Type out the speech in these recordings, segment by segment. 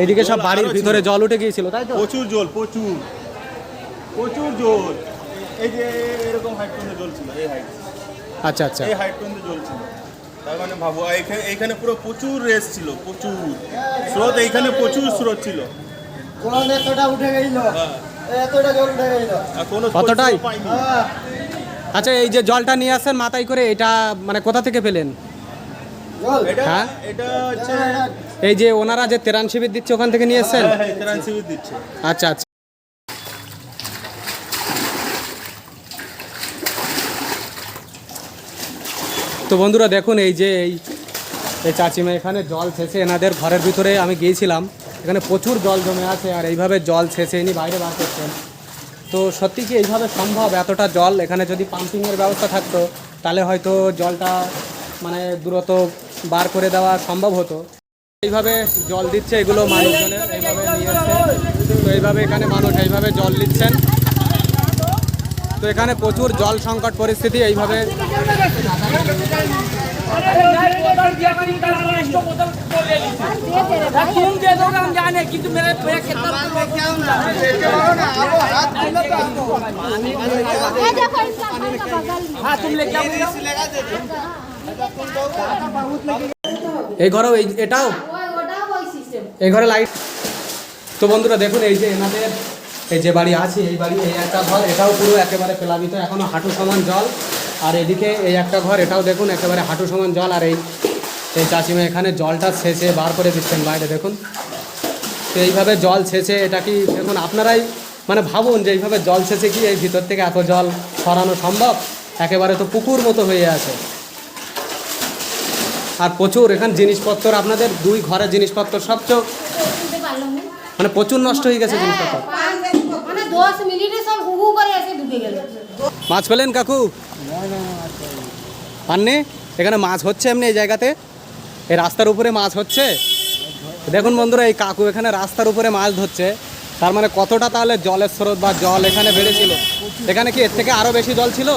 এইদিকে সব বাড়ির ভিতরে জল উঠে গিয়েছিল তাই তো? প্রচুর জল প্রচুর। প্রচুর জল। এই যে এরকম হাইট পর্যন্ত জল ছিল এই হাইট আচ্ছা আচ্ছা। এই হাইট পর্যন্ত জল ছিল। তার মানে ভাবো এখানে এইখানে পুরো প্রচুর রেস ছিল প্রচুর। স্রোত এইখানে প্রচুর স্রোত ছিল। কোন এতটা উঠে গেছিল। হ্যাঁ। এতটা জল উঠে কোনো কতটাই? হ্যাঁ। আচ্ছা এই যে জলটা নিয়ে আসেন মাথায় করে এটা মানে কোথা থেকে পেলেন? হ্যাঁ? এই যে ওনারা যে তেরান শিবির দিচ্ছে ওখান থেকে নিয়ে এসছেন? হ্যাঁ হ্যাঁ আচ্ছা আচ্ছা। তো বন্ধুরা দেখুন এই যে এই এই চাচিমা এখানে জল ছেঁচে এনাদের ঘরের ভিতরে আমি গিয়েছিলাম। এখানে প্রচুর জল জমে আছে আর এইভাবে জল ছেঁচে ইনি বাইরে বার করছেন। তো সত্যি কি এইভাবে সম্ভব? এতটা জল এখানে যদি পাম্পিংয়ের ব্যবস্থা থাকতো তাহলে হয়তো জলটা মানে দূরত বার করে দেওয়া সম্ভব হতো এইভাবে জল দিচ্ছে এগুলো মানুষজনের এইভাবে নিয়ে এসছে তো এইভাবে এখানে মানুষ এইভাবে জল দিচ্ছেন তো এখানে প্রচুর জল সংকট পরিস্থিতি এইভাবে तुम दे दो हम जाने कि तुम मेरे मेरे कितना ये देखो इसका घर का बगल में हाँ तुम लेके आओ এই ঘরেও এই এটাও? এই ঘরে লাইট তো বন্ধুরা দেখুন, এই যে এনাদের এই যে বাড়ি আছে, এই বাড়ি, এই একটা ঘর, এটাও পুরো একেবারে প্লাবিত, এখনও হাঁটু সমান জল। আর এদিকে এই একটা ঘর, এটাও দেখুন, একেবারে হাঁটু সমান জল। আর এই এই চাচিমা এখানে জলটা ছেঁচে বার করে দিচ্ছেন বাইরে, দেখুন। তো এইভাবে জল ছেঁচে, এটা কি দেখুন, আপনারাই মানে ভাবুন যে এইভাবে জল ছেঁচে কি এই ভিতর থেকে এত জল সরানো সম্ভব? একেবারে তো পুকুর মতো হয়ে আছে। আর প্রচুর এখানে জিনিসপত্র, আপনাদের দুই ঘরের জিনিসপত্র সব চোখ মানে প্রচুর নষ্ট হয়ে গেছে জিনিসপত্র। মাছ পেলেন কাকু? পাননি? এখানে মাছ হচ্ছে এমনি এই জায়গাতে। এই রাস্তার উপরে মাছ হচ্ছে। দেখুন বন্ধুরা, এই কাকু এখানে রাস্তার উপরে মাছ ধরছে। তার মানে কতটা তাহলে জলের স্রোত বা জল এখানে বেড়েছিল? এখানে কি এর থেকে আরও বেশি জল ছিল?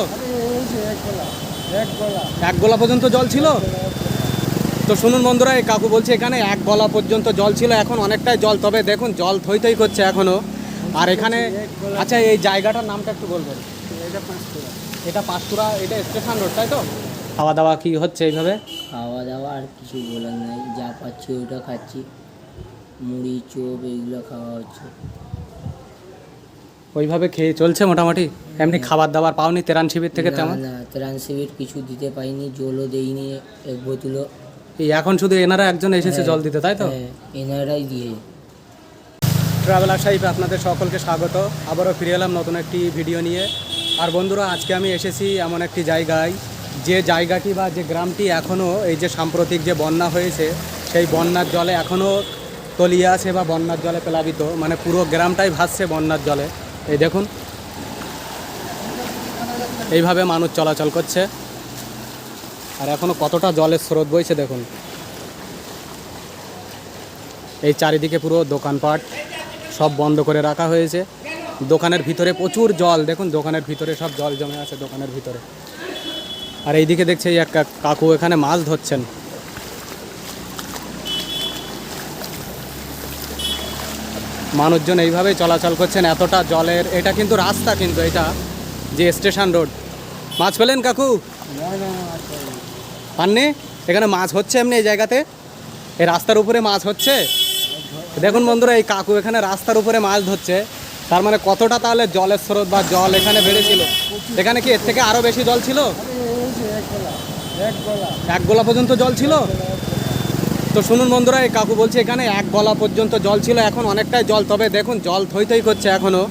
এক গোলা পর্যন্ত জল ছিল? তো শুনুন বন্ধুরা এই কাকু বলছে এখানে এক গলা পর্যন্ত জল ছিল এখন অনেকটাই জল তবে দেখুন জল থই থই করছে এখনও আর এখানে আচ্ছা এই জায়গাটার নামটা একটু বলবেন। এটা পাঁশকুড়া এটা স্টেশন রোড তাই তো? খাওয়া দাওয়া কি হচ্ছে এইভাবে? খাওয়া দাওয়া আর কিছু বলার নাই যা পাচ্ছি ওটা খাচ্ছি। মুড়ি চোপ এইগুলো খাওয়া হচ্ছে। ওইভাবে খেয়ে চলছে মোটামুটি? এমনি খাবার দাবার পাওনি তেরান শিবির থেকে তেমন? না ত্রাণ শিবির কিছু দিতে পাইনি জলও দেইনি এক বোতলও। এখন শুধু এনারা একজন এসেছে জল দিতে তাই তো? হ্যাঁ এনারাই দিয়ে। ট্রাভেলার সাহিবে আপনাদের সকলকে স্বাগত। আবারও ফিরে এলাম নতুন একটি ভিডিও নিয়ে। আর বন্ধুরা আজকে আমি এসেছি এমন একটি জায়গায়। যে জায়গাটি বা যে গ্রামটি এখনও এই যে সাম্প্রতিক যে বন্যা হয়েছে সেই বন্যার জলে এখনও তলিয়ে আছে বা বন্যার জলে প্লাবিত। মানে পুরো গ্রামটাই ভাসছে বন্যার জলে। এই দেখুন। এইভাবে মানুষ চলাচল করছে। আর এখনও কতটা জলের স্রোত বইছে দেখুন। এই চারিদিকে পুরো দোকানপাট সব বন্ধ করে রাখা হয়েছে। দোকানের ভিতরে প্রচুর জল, দেখুন দোকানের ভিতরে সব জল জমে আছে দোকানের ভিতরে। আর এইদিকে দেখছি এই এক কাকু এখানে মাছ ধরছেন। মানুষজন এইভাবেই চলাচল করছেন, এতটা জলের, এটা কিন্তু রাস্তা কিন্তু এটা, যে স্টেশন রোড। মাছ পেলেন কাকু? পাননি? এখানে মাছ হচ্ছে এমনি এই জায়গাতে? এই রাস্তার উপরে মাছ হচ্ছে? দেখুন বন্ধুরা, এই কাকু এখানে রাস্তার উপরে মাছ ধরছে। তার মানে কতটা তাহলে জলের স্রোত বা জল এখানে বেড়েছিল? এখানে কি এর থেকে আরও বেশি জল ছিল? এক গোলা পর্যন্ত জল ছিল? তো শুনুন বন্ধুরা, এই কাকু বলছে এখানে এক গলা পর্যন্ত জল ছিল, এখন অনেকটাই জল। তবে দেখুন, জল থই থই করছে এখনও।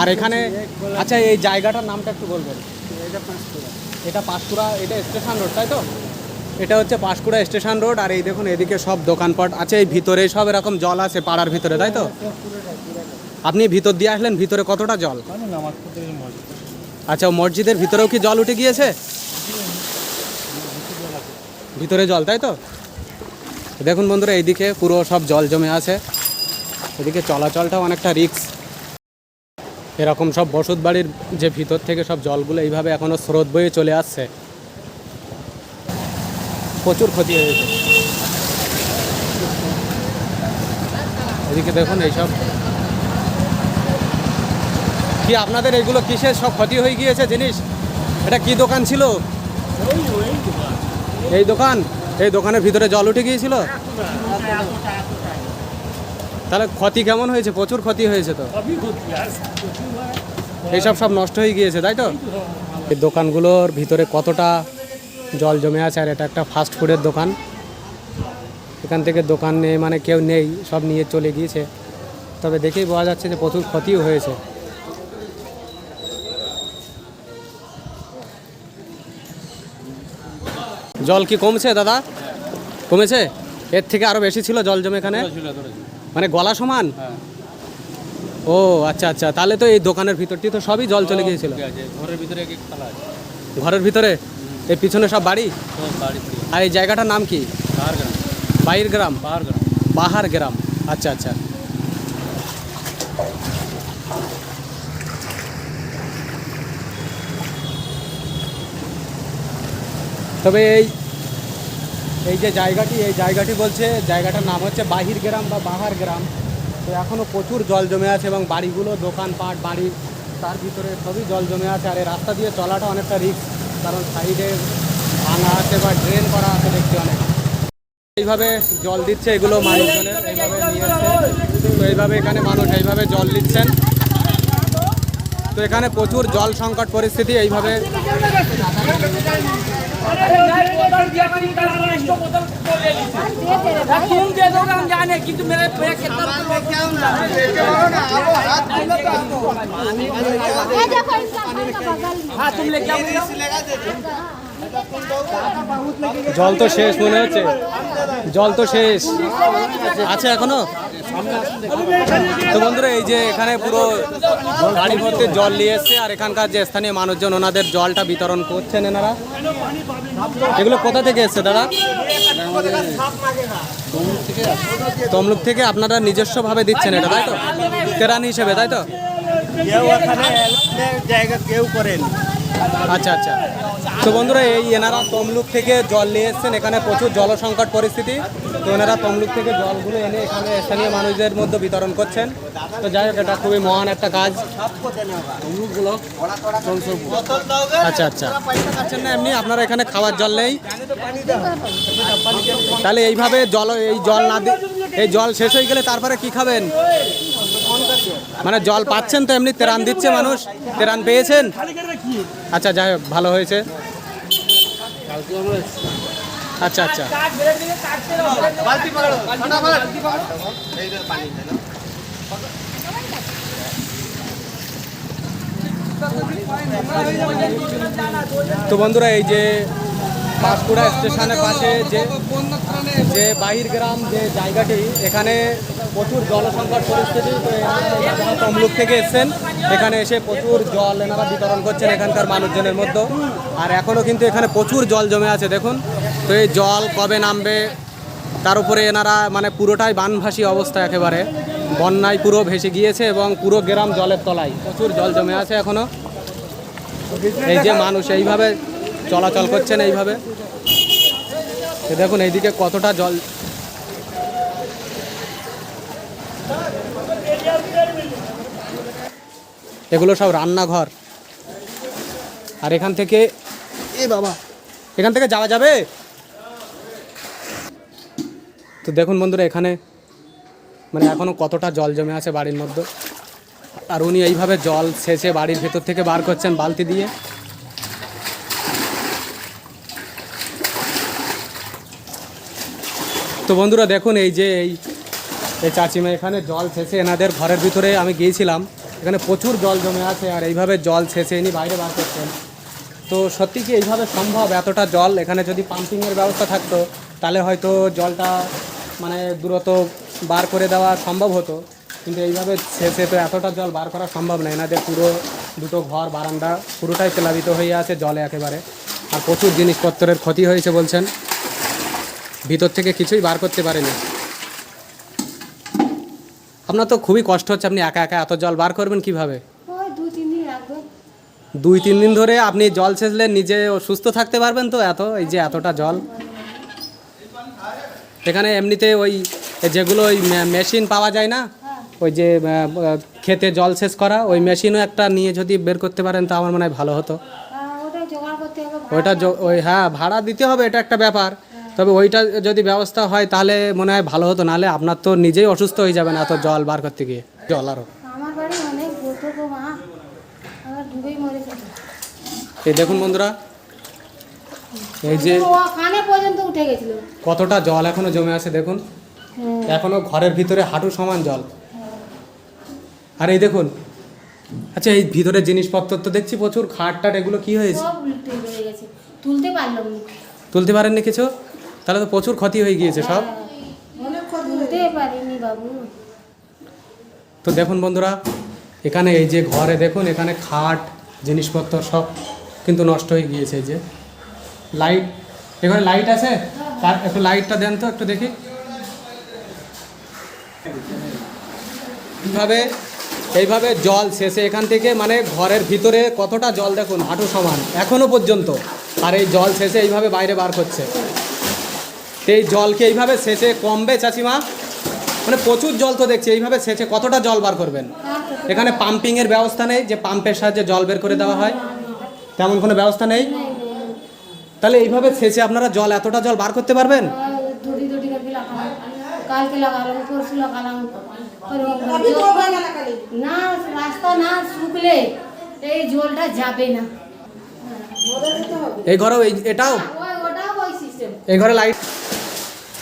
আর এখানে আচ্ছা এই জায়গাটার নামটা একটু বলবেন। এটা পাঁশকুড়া এটা স্টেশন রোড, তাই তো? এটা হচ্ছে পাঁশকুড়া স্টেশন রোড, আর এই দেখুন এদিকে সব দোকানপাট আছে, এই ভিতরে সব এরকম জল আছে পাড়ার ভিতরে, তাই তো? আপনি ভিতর দিয়ে আসলেন, ভিতরে কতটা জল? আচ্ছা মসজিদের ভিতরেও কি জল উঠে গিয়েছে? ভিতরে জল, তাই তো? দেখুন বন্ধুরা, এইদিকে পুরো সব জল জমে আছে। এদিকে চলাচলটাও অনেকটা রিক্স। এরকম সব বসত বাড়ির যে ভিতর থেকে সব জলগুলো এইভাবে এখনও স্রোত বয়ে চলে আসছে। প্রচুর ক্ষতি হয়েছে এদিকে দেখুন এইসব। কি আপনাদের এগুলো কিসের সব ক্ষতি হয়ে গিয়েছে জিনিস? এটা কি দোকান ছিল? এই দোকান? এই দোকানের ভিতরে জল উঠে গিয়েছিল? তাহলে ক্ষতি কেমন হয়েছে? প্রচুর ক্ষতি হয়েছে তো। এইসব সব নষ্ট হয়ে গিয়েছে, তাই তো? এই দোকানগুলোর ভিতরে কতটা জল জমে আছে আর এটা একটা ফাস্ট ফুডের দোকান। এখান থেকে দোকান নেই মানে কেউ নেই সব নিয়ে চলে গিয়েছে। তবে দেখেই বোঝা যাচ্ছে যে প্রচুর ক্ষতিও হয়েছে। জল কি কমছে দাদা? কমেছে? এর থেকে আরও বেশি ছিল জল জমে এখানে? মানে গলা সমান? ও আচ্ছা আচ্ছা। তাহলে তো এই দোকানের ভিতরটি তো সবই জল চলে গিয়েছিল। ঘরের ভিতরে ঘরের ভিতরে? এই পিছনে সব বাড়ি? আর এই জায়গাটার নাম কি? বাইর গ্রাম। বাহার গ্রাম? আচ্ছা আচ্ছা। তবে এই এই যে জায়গাটি এই জায়গাটি বলছে জায়গাটার নাম হচ্ছে বাহির গ্রাম বা বাহার গ্রাম। তো এখনও প্রচুর জল জমে আছে এবং বাড়িগুলো দোকানপাট বাড়ি তার ভিতরে সবই জল জমে আছে। আর এই রাস্তা দিয়ে চলাটা অনেকটা রিস্ক কারণ সাইডে ভাঙা আছে বা ড্রেন করা আছে দেখতে অনেক। এইভাবে জল দিচ্ছে এগুলো মানুষজনের, এইভাবে নিয়ে তো এইভাবে এখানে মানুষ এইভাবে জল দিচ্ছেন তো এখানে প্রচুর জল সংকট পরিস্থিতি এইভাবে तुम दे दो हम जाने कि तुम मेरे मेरा कितना ये देखो इसका घर का बगल में हाँ तुम लेके आओ জল তো শেষ, মনে হচ্ছে? জল তো শেষ। আছে এখনও? তো বন্ধুরা, এই যে এখানে পুরো গাড়ি ভর্তি জল নিয়ে এসছে, আর এখানকার যে স্থানীয় মানুষজন, ওনাদের জলটা বিতরণ করছেন এনারা। এগুলো কোথা থেকে এসছে, দাদা? তমলুক থেকে আপনারা নিজস্বভাবে দিচ্ছেন এটা, তাই তো? কেরানি হিসেবে, তাই তো? জায়গা কেউ করেন। আচ্ছা আচ্ছা। তো বন্ধুরা, এই এনারা তমলুক থেকে জল নিয়ে এসছেন। এখানে প্রচুর জল সংকট পরিস্থিতি। তো এনারা তমলুক থেকে জলগুলো এনে এখানে স্থানীয় মানুষদের মধ্যে বিতরণ করছেন। তো যাই হোক, এটা খুবই মহান একটা কাজ। আচ্ছা আচ্ছা। আচ্ছা না, এমনি আপনারা এখানে খাওয়ার জল নেই। তাহলে এইভাবে জল, এই জল না এই জল শেষ হয়ে গেলে তারপরে কি খাবেন? মানে জল পাচ্ছেন তো এমনি তেরান দিচ্ছে মানুষ। তেরান পেয়েছেন? আচ্ছা যাই হোক, ভালো হয়েছে। আচ্ছা আচ্ছা। তো বন্ধুরা, এই যে পাঁশকুড়া স্টেশনের পাশে যে যে বাহির গ্রাম যে জায়গাটি, এখানে প্রচুর জল সংকট পরিস্থিতি তমলুক থেকে এসছেন। এখানে এসে প্রচুর জল এনারা বিতরণ করছেন এখানকার মানুষজনের মধ্যে। আর এখনও কিন্তু এখানে প্রচুর জল জমে আছে, দেখুন। তো এই জল কবে নামবে, তার উপরে এনারা মানে পুরোটাই বানভাসী অবস্থা একেবারে। বন্যায় পুরো ভেসে গিয়েছে এবং পুরো গ্রাম জলের তলায় প্রচুর জল জমে আছে এখনও এই যে মানুষ এইভাবে চলাচল করছেন এইভাবে। দেখুন, এইদিকে কতটা জল এগুলো সব রান্নাঘর। আর এখান থেকে এ বাবা। এখান থেকে যাওয়া যাবে? তো দেখুন বন্ধুরা এখানে মানে এখনও কতটা জল জমে আছে বাড়ির মধ্যে। আর উনি এইভাবে জল সেচে বাড়ির ভেতর থেকে বার করছেন বালতি দিয়ে। তো বন্ধুরা দেখুন এই যে এই চাচিমা এখানে জল ছেঁচে এনাদের ঘরের ভিতরে আমি গিয়েছিলাম। এখানে প্রচুর জল জমে আছে আর এইভাবে জল ছেঁচে ইনি বাইরে বার করছেন তো সত্যি কি এইভাবে সম্ভব? এতটা জল, এখানে যদি পাম্পিংয়ের ব্যবস্থা থাকতো, তাহলে হয়তো জলটা মানে দূরত বার করে দেওয়া সম্ভব হতো। কিন্তু এইভাবে ছেঁচে তো এতটা জল বার করা সম্ভব নয় না যে পুরো দুটো ঘর, বারান্দা পুরোটাই প্লাবিত হয়ে আছে জলে একেবারে। আর প্রচুর জিনিসপত্রের ক্ষতি হয়েছে বলছেন। ভিতর থেকে কিছুই বার করতে পারেনি। আপনার তো খুবই কষ্ট হচ্ছে আপনি একা একা এত জল বার করবেন কীভাবে? দুই তিন দিন ধরে আপনি জল ছেঁচলে নিজে সুস্থ থাকতে পারবেন তো এত এই যে এতটা জল? এখানে এমনিতে ওই যেগুলো ওই মেশিন পাওয়া যায় না ওই যে খেতে জল শেষ করা ওই মেশিনও একটা নিয়ে যদি বের করতে পারেন তো আমার মনে হয় ভালো হতো। হ্যাঁ, ওটা ওই হ্যাঁ ভাড়া দিতে হবে এটা একটা ব্যাপার। তবে ওইটা যদি ব্যবস্থা হয় তাহলে মনে হয় ভালো হতো। নাহলে আপনার তো নিজেই অসুস্থ হয়ে যাবেন এত জল বার করতে গিয়ে। জল আরও। এই দেখুন বন্ধুরা এই যে কতটা জল এখনও জমে আছে দেখুন। হ্যাঁ। এখনও ঘরের ভিতরে হাঁটু সমান জল। আর এই দেখুন আচ্ছা এই ভিতরে জিনিসপত্র তো দেখছি প্রচুর খাট টাট এগুলো কি হয়েছে? হয়ে তুলতে পারলাম তুলতে পারেননি কিছু? তাহলে তো প্রচুর ক্ষতি হয়ে গিয়েছে সব। তো দেখুন বন্ধুরা এখানে এই যে ঘরে দেখুন এখানে খাট জিনিসপত্র সব কিন্তু নষ্ট হয়ে গিয়েছে এই যে। লাইট এখানে লাইট আছে? তার একটু লাইটটা দেন তো একটু দেখি। এইভাবে এইভাবে জল শেষে এখান থেকে মানে ঘরের ভিতরে কতটা জল দেখুন হাঁটু সমান এখনও পর্যন্ত। আর এই জল শেষে এইভাবে বাইরে বার করছে। এই জলকে এইভাবে সেচে কমবে চাচিমা? মানে প্রচুর জল তো দেখছি এইভাবে সেচে কতটা জল বার করবেন? এখানে পাম্পিংয়ের ব্যবস্থা নেই যে পাম্পের সাহায্যে জল বের করে দেওয়া হয়। তেমন কোনো ব্যবস্থা নেই? তাহলে এইভাবে সেচে আপনারা জল এতটা জল বার করতে পারবেন? দড়ি দড়ি কালকে লাগালাম পরশু লাগালাম না রাস্তা না শুকলে এই জলটা যাবে না। এই ঘরেও এই এটাও ওই ওটাও ওই সিস্টেম এই ঘরে লাইট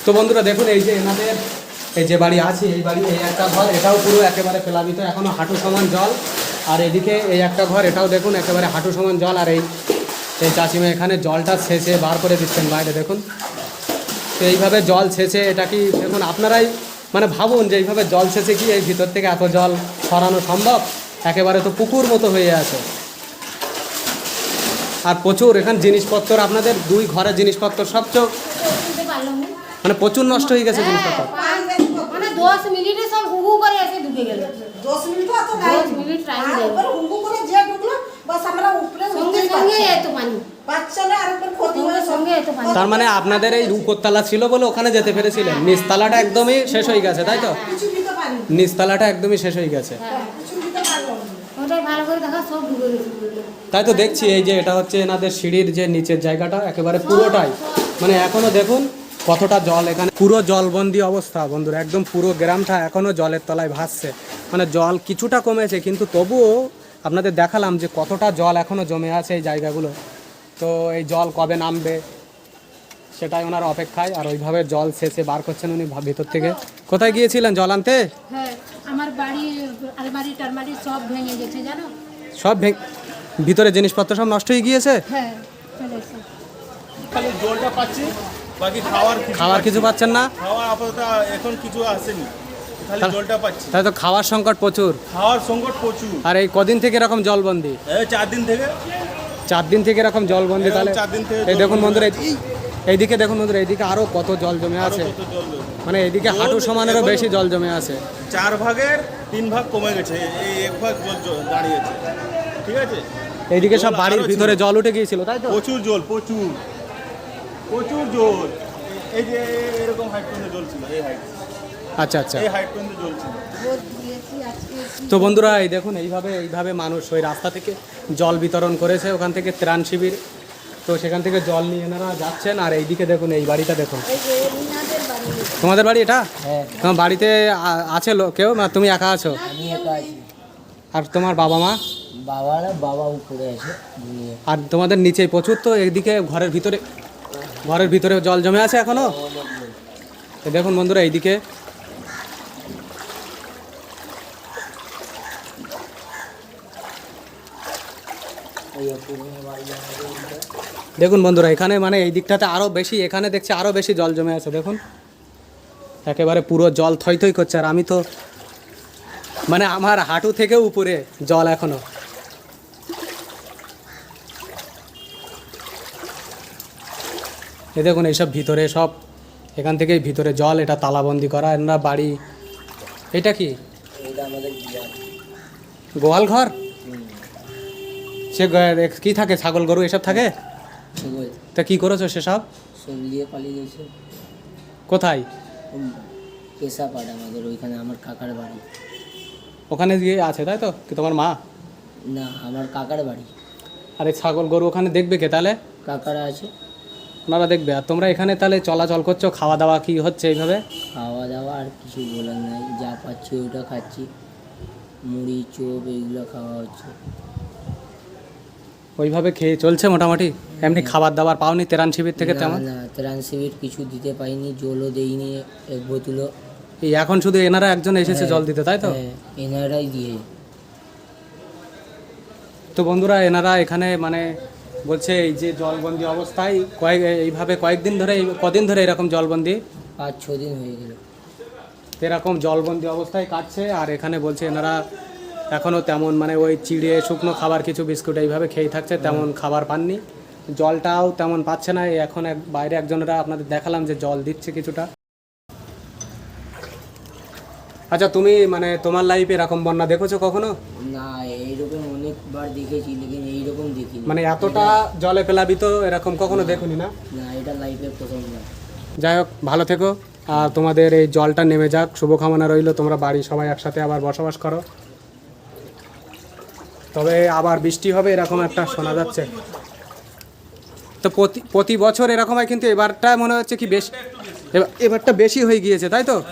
তো বন্ধুরা দেখুন, এই যে এনাদের, এই যে বাড়ি আছে, এই বাড়ি, এই একটা ঘর, এটাও পুরো একেবারে প্লাবিত এখনও হাঁটু সমান জল। আর এদিকে এই একটা ঘর, এটাও দেখুন, একেবারে হাঁটু সমান জল। আর এই এই চাচিমা এখানে জলটা ছেঁচে বার করে দিচ্ছেন বাইরে, দেখুন। তো এইভাবে জল ছেঁচে, এটা কি, দেখুন, আপনারাই মানে ভাবুন যে এইভাবে জল ছেঁচে কি এই ভিতর থেকে এত জল সরানো সম্ভব? একেবারে তো পুকুর মতো হয়ে আছে। আর প্রচুর এখানে জিনিসপত্র আপনাদের দুই ঘরের জিনিসপত্র সব চোখ মানে প্রচুর নষ্ট হয়ে গেছে জিনিসপত্র। মানে হয়ে তার মানে আপনাদের এই উপরতলা ছিল বলে ওখানে যেতে পেরেছিলেন। নিচতলাটা একদমই শেষ হয়ে গেছে তাই তো? নিচতলাটা একদমই শেষ হয়ে গেছে। তাই তো দেখছি এই যে এটা হচ্ছে এনাদের সিঁড়ির যে নিচের জায়গাটা, একেবারে পুরোটাই। মানে এখনও দেখুন কতটা জল এখানে, পুরো জলবন্দি অবস্থা বন্ধুরা, একদম পুরো গ্রামটা এখনও জলের তলায় ভাসছে। মানে জল কিছুটা কমেছে, কিন্তু তবুও আপনাদের দেখালাম যে কতটা জল এখনও জমে আছে এই জায়গাগুলো। তো এই জল কবে নামবে? সেটাই ওনার অপেক্ষায় আর ওইভাবে জল শেষে বার করছেন উনি ভা- ভিতর থেকে। কোথায় গিয়েছিলেন জল আনতে? হ্যাঁ আমার বাড়ি আলমারি টালমারি সব ভেঙে গেছে জানো? সব ভেঙ ভিতরে জিনিসপত্র সব নষ্ট হয়ে গিয়েছে? হ্যাঁ খালি জলটা পাচ্ছি বাকি খাওয়ার কিছু খাবার কিছু পাচ্ছেন না? খাওয়ার আপাতত এখন কিছু আসেনি। খালি জলটা পাচ্ছি। তাই তো খাওয়ার সংকট প্রচুর। খাওয়ার সংকট প্রচুর। আর এই কদিন থেকে এরকম জলবন্দি? চার দিন থেকে। চার দিন থেকে এরকম জলবন্দি তাহলে? চার দিন থেকে এই দেখুন বন্ধুরা এইদিকে দেখুন বন্ধুরা এইদিকে আরও কত জল জমে আছে। মানে এইদিকে হাঁটু সমানেরও বেশি জল জমে আছে। চার ভাগের তিন ভাগ কমে গেছে এই এক ভাগ জল দাঁড়িয়েছে ঠিক আছে? এইদিকে সব বাড়ির ভিতরে জল উঠে গিয়েছিল তাই তো? প্রচুর জল প্রচুর। প্রচুর জল। এই যে এরকম হাইট পর্যন্ত জল ছিল এই হাইট আচ্ছা আচ্ছা। এই হাইট পর্যন্ত জল ছিল। তো বন্ধুরা এই দেখুন এইভাবে এইভাবে মানুষ ওই রাস্তা থেকে জল বিতরণ করেছে ওখান থেকে ত্রাণ শিবির। তো সেখান থেকে জল নিয়ে এনারা যাচ্ছেন আর এইদিকে দেখুন এই বাড়িটা দেখুন। তোমাদের বাড়ি এটা? হ্যাঁ। তোমার বাড়িতে আছে কেউ? না তুমি একা আছো? আমি একা আছি। আর তোমার বাবা মা? বাবারা বাবা উপরে আছে আর তোমাদের নিচে প্রচুর তো এদিকে ঘরের ভিতরে ঘরের ভিতরে জল জমে আছে এখনও? দেখুন বন্ধুরা এইদিকে। ওই পুরনো বাড়ি আমাদের ওইটা। দেখুন বন্ধুরা এখানে মানে এই দিকটাতে আরও বেশি এখানে দেখছি আরও বেশি জল জমে আছে দেখুন। একেবারে পুরো জল থই থই করছে আর আমি তো মানে আমার হাঁটু থেকেও উপরে জল এখনও। এ দেখুন এইসব ভিতরে সব এখান থেকেই ভিতরে জল এটা তালাবন্দি করা এনারা বাড়ি এটা কি? গোয়াল ঘর? সে কি থাকে? ছাগল গরু এসব থাকে? তা কি করেছ সেসব? সব নিয়ে পালিয়ে গেছে। কোথায়? উম, কেশাপাড় আমাদের ওইখানে আমার কাকার বাড়ি। ওখানে গিয়ে আছে তাই তো? কি তোমার মা? না আমার কাকার বাড়ি। আর ছাগল গরু ওখানে দেখবে কে তাহলে? কাকারা আছে। ওনারা দেখবে। আর তোমরা এখানে তাহলে চলাচল করছ খাওয়া দাওয়া কি হচ্ছে এইভাবে? খাওয়া দাওয়া আর কিছু বলার নাই যা পাচ্ছি ওইটা খাচ্ছি। মুড়ি চোপ এইগুলো খাওয়া হচ্ছে। ওইভাবে খেয়ে চলছে মোটামুটি? এমনি খাবার দাবার পাওনি তেরান শিবির থেকে তেমন? না ত্রাণ শিবির কিছু দিতে পাইনি জলও দেইনি এক বোতলও এই এখন শুধু এনারা একজন এসেছে জল দিতে তাই তো? হ্যাঁ, এনারাই দিয়ে। তো বন্ধুরা এনারা এখানে মানে বলছে এই যে জলবন্দি অবস্থায় কয়েক এইভাবে কয়েকদিন ধরে এই- কদিন ধরে এরকম জলবন্দি? পাঁচ ছ দিন হয়ে গেল। এরকম জলবন্দি অবস্থায় কাটছে আর এখানে বলছে এনারা এখনও তেমন মানে ওই চিড়ে শুকনো খাবার কিছু বিস্কুট এইভাবে খেয়ে থাকছে তেমন খাবার পাননি। জলটাও তেমন পাচ্ছে না এখন এক বাইরে একজনেরা আপনাদের দেখালাম যে জল দিচ্ছে কিছুটা। আচ্ছা তুমি মানে তোমার লাইফে এরকম বন্যা দেখেছ কখনো? না এইরকম অনেকবার দেখেছি লেকিন এইরকম দেখিনি। মানে এতটা জলে প্লাবিত এরকম কখনো দেখুনি না? না এটা লাইফে প্রথম না। যাই হোক ভালো থেকো। আর তোমাদের এই জলটা নেমে যাক। শুভকামনা রইল তোমরা বাড়ি সবাই একসাথে আবার বসবাস করো। তবে আবার বৃষ্টি হবে, এরকম একটা শোনা যাচ্ছে। তো প্রতি প্রতি বছর এরকম হয়, কিন্তু এবারটা মনে হচ্ছে কি বেশ, এবার- এবারটা বেশি হয়ে গিয়েছে, তাই তো?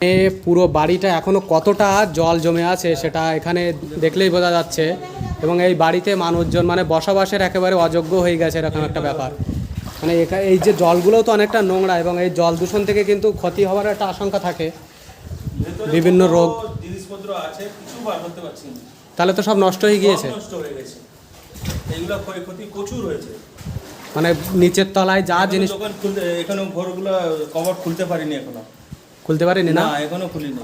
এ পুরো বাড়িটা এখনও কতটা জল জমে আছে সেটা এখানে দেখলেই বোঝা যাচ্ছে। এবং এই বাড়িতে মানুষজন মানে বসবাসের একেবারে অযোগ্য হয়ে গেছে, এরকম একটা ব্যাপার। মানে এই যে জলগুলোও তো অনেকটা নোংরা, এবং এই জল দূষণ থেকে কিন্তু ক্ষতি হওয়ার একটা আশঙ্কা থাকে। বিভিন্ন রোগ। জিনিসপত্র আছে, কিছু বার করতে পারছি না। তাহলে তো সব নষ্ট হয়ে গিয়েছে। নষ্ট হয়ে গেছে। এইগুলা ক্ষয়ক্ষতি প্রচুর হয়েছে। মানে নিচের তলায় যা জিনিস দোকান খুলতে এখনও ঘরগুলো কভার খুলতে পারিনি এখনও। খুলতে পারিনি না? না এখনও খুলিনি।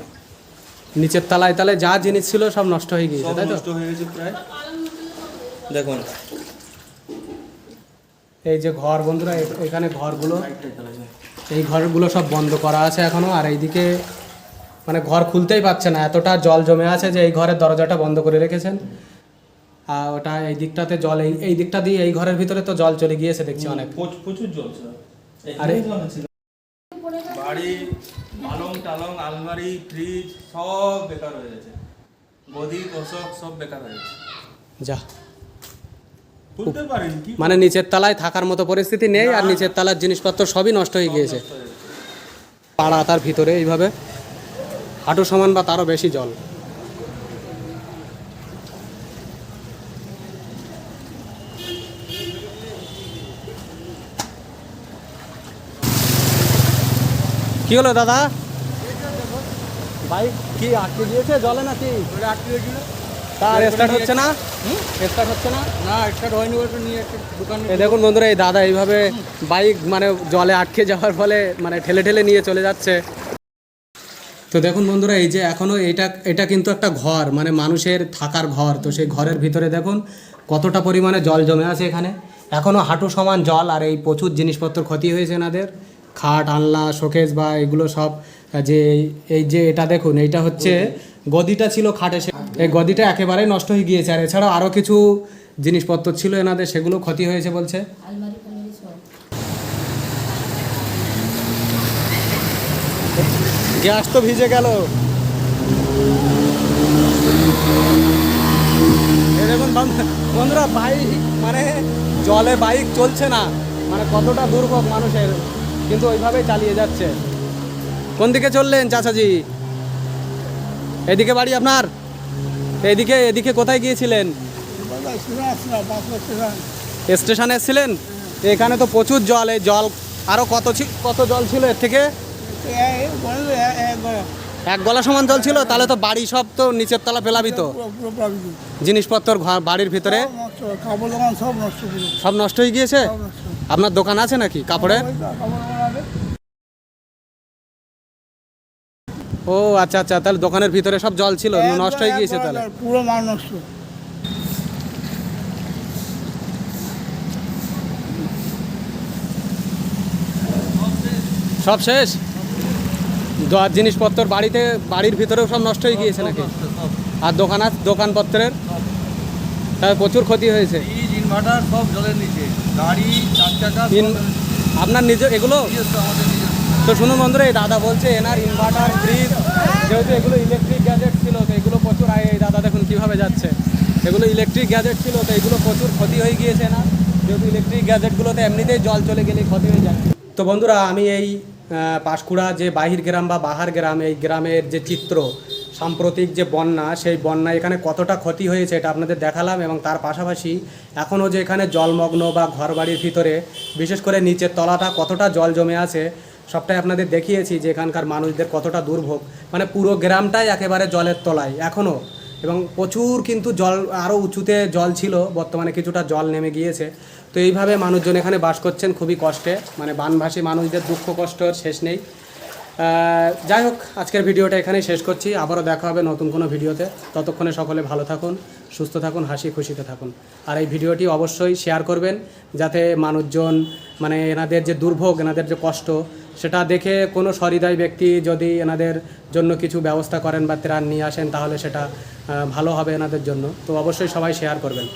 নিচের তলায় তাহলে যা জিনিস ছিল সব নষ্ট হয়ে গিয়েছে সব তাই তো? নষ্ট হয়ে গেছে প্রায়। দেখুন। এই যে ঘর বন্ধুরা এখানে ঘরগুলো এই ঘরগুলো সব বন্ধ করা আছে এখনও আর এইদিকে মানে ঘর খুলতেই পারছে না। এতটা জল জমে আছে যে এই ঘরের দরজাটা বন্ধ করে রেখেছেন। আর ওটা এই দিকটাতে জল এই এই দিকটা দিয়ে এই ঘরের ভিতরে তো জল চলে গিয়েছে দেখছি অনেক। প্রচুর জল আরে-। বাড়ি পালং টালং আলমারি ফ্রিজ সব বেকার হয়ে গেছে। গদি তোষক সব বেকার হয়ে গেছে। যা। মানে নিচের তলায় থাকার মতো পরিস্থিতি নেই আর নিচের তলার জিনিসপত্র সবই নষ্ট হয়ে গিয়েছে। পাড়া তার ভিতরে এইভাবে। হাঁটু সমান বা তারও বেশি জল। কি হলো দাদা? বাইক কি আটকে দিয়েছে জলে নাকি? তার স্টার্ট হচ্ছে না? স্টার্ট হচ্ছে না? না স্টার্ট হয়নি ওটা নিয়ে একটা দোকানে দেখুন বন্ধুরা এই দাদা এইভাবে বাইক মানে জলে আটকে যাওয়ার ফলে মানে ঠেলে ঠেলে নিয়ে চলে যাচ্ছে। তো দেখুন বন্ধুরা, এই যে এখনও এটা এটা কিন্তু একটা ঘর মানে মানুষের থাকার ঘর। তো সেই ঘরের ভিতরে দেখুন কতটা পরিমাণে জল জমে আছে এখানে। এখনও হাঁটু সমান জল, আর এই প্রচুর জিনিসপত্র ক্ষতি হয়েছে এনাদের। খাট আনলা শোকেস বা এগুলো সব যে এই- এই যে এটা দেখুন, এইটা হচ্ছে গদিটা ছিল খাটে সে- এই গদিটা একেবারেই নষ্ট হয়ে গিয়েছে। আর এছাড়াও আরও কিছু জিনিসপত্র ছিল এনাদের, সেগুলো ক্ষতি হয়েছে বলছে আলমারি ফালমারি সব গ্যাস তো ভিজে গেল। দেখুন বন্ধুরা, বাইক মানে জলে বাইক চলছে না। মানে কতটা দুর্ভোগ মানুষের, কিন্তু ওইভাবেই চালিয়ে যাচ্ছে। কোন দিকে চললেন চাচাজি? এদিকে বাড়ি আপনার? এদিকে এদিকে কোথায় গিয়েছিলেন? স্টেশনে এসেছিলেন? এখানে তো প্রচুর জল, এই জল আরও কত কত জল ছিল এর থেকে? এক গলা সমান জল ছিল তাহলে তো বাড়ি সব তো নিচের তলা পেলাবিত জিনিসপত্র বাড়ির ভিতরে? সব নষ্ট হয়ে গিয়েছে? আপনার দোকান আছে নাকি কাপড়ের? ও আচ্ছা আচ্ছা তাহলে দোকানের ভিতরে সব জল ছিল নষ্ট হয়ে গিয়েছে তাহলে। পুরো মাল নষ্ট। সব শেষ? জিনিসপত্র বাড়িতে বাড়ির ভিতরেও সব নষ্ট হয়ে গিয়েছে নাকি? আর দোকান আছে দোকানপত্রের? তাহলে প্রচুর ক্ষতি হয়েছে। ইনভার্টার সব জলের নিচে। গাড়ি চার চাকা আপনার নিজে এগুলো? তো শুনুন বন্ধুরা এই দাদা বলছে এনার ইনভার্টার ফ্রিজ যেহেতু এগুলো ইলেকট্রিক গ্যাজেট ছিল তো এগুলো প্রচুর আয় এই দাদা দেখুন কীভাবে যাচ্ছে। এগুলো ইলেকট্রিক গ্যাজেট ছিল তো এগুলো প্রচুর ক্ষতি হয়ে গিয়েছে না? যেহেতু ইলেকট্রিক গ্যাজেটগুলোতে এমনিতেই জল চলে গেলেই ক্ষতি হয়ে যায়। তো বন্ধুরা আমি এই পাঁশকুড়া যে বাহির গ্রাম বা বাহার গ্রাম, এই গ্রামের যে চিত্র, সাম্প্রতিক যে বন্যা, সেই বন্যা এখানে কতটা ক্ষতি হয়েছে এটা আপনাদের দেখালাম এবং তার পাশাপাশি এখনও যে এখানে জলমগ্ন বা ঘরবাড়ির ভিতরে, বিশেষ করে নিচের তলাটা কতটা জল জমে আছে, সবটাই আপনাদের দেখিয়েছি যে এখানকার মানুষদের কতটা দুর্ভোগ। মানে পুরো গ্রামটাই একেবারে জলের তলায়, এখনও। এবং প্রচুর কিন্তু জল আরও উঁচুতে জল ছিল, বর্তমানে কিছুটা জল নেমে গিয়েছে। তো এইভাবে মানুষজন এখানে বাস করছেন খুবই কষ্টে মানে বানভাসী মানুষদের দুঃখ কষ্টর শেষ নেই। যাই হোক, আজকের ভিডিওটা এখানেই শেষ করছি। আবারও দেখা হবে নতুন কোনো ভিডিওতে। ততক্ষণে সকলে ভালো থাকুন, সুস্থ থাকুন, হাসি খুশিতে থাকুন। আর এই ভিডিওটি অবশ্যই শেয়ার করবেন, যাতে মানুষজন মানে এনাদের যে দুর্ভোগ, এনাদের যে কষ্ট সেটা দেখে কোনো সহৃদয় ব্যক্তি যদি এনাদের জন্য কিছু ব্যবস্থা করেন বা ত্রাণ নিয়ে আসেন, তাহলে সেটা ভালো হবে এনাদের জন্য। তো অবশ্যই সবাই শেয়ার করবেন।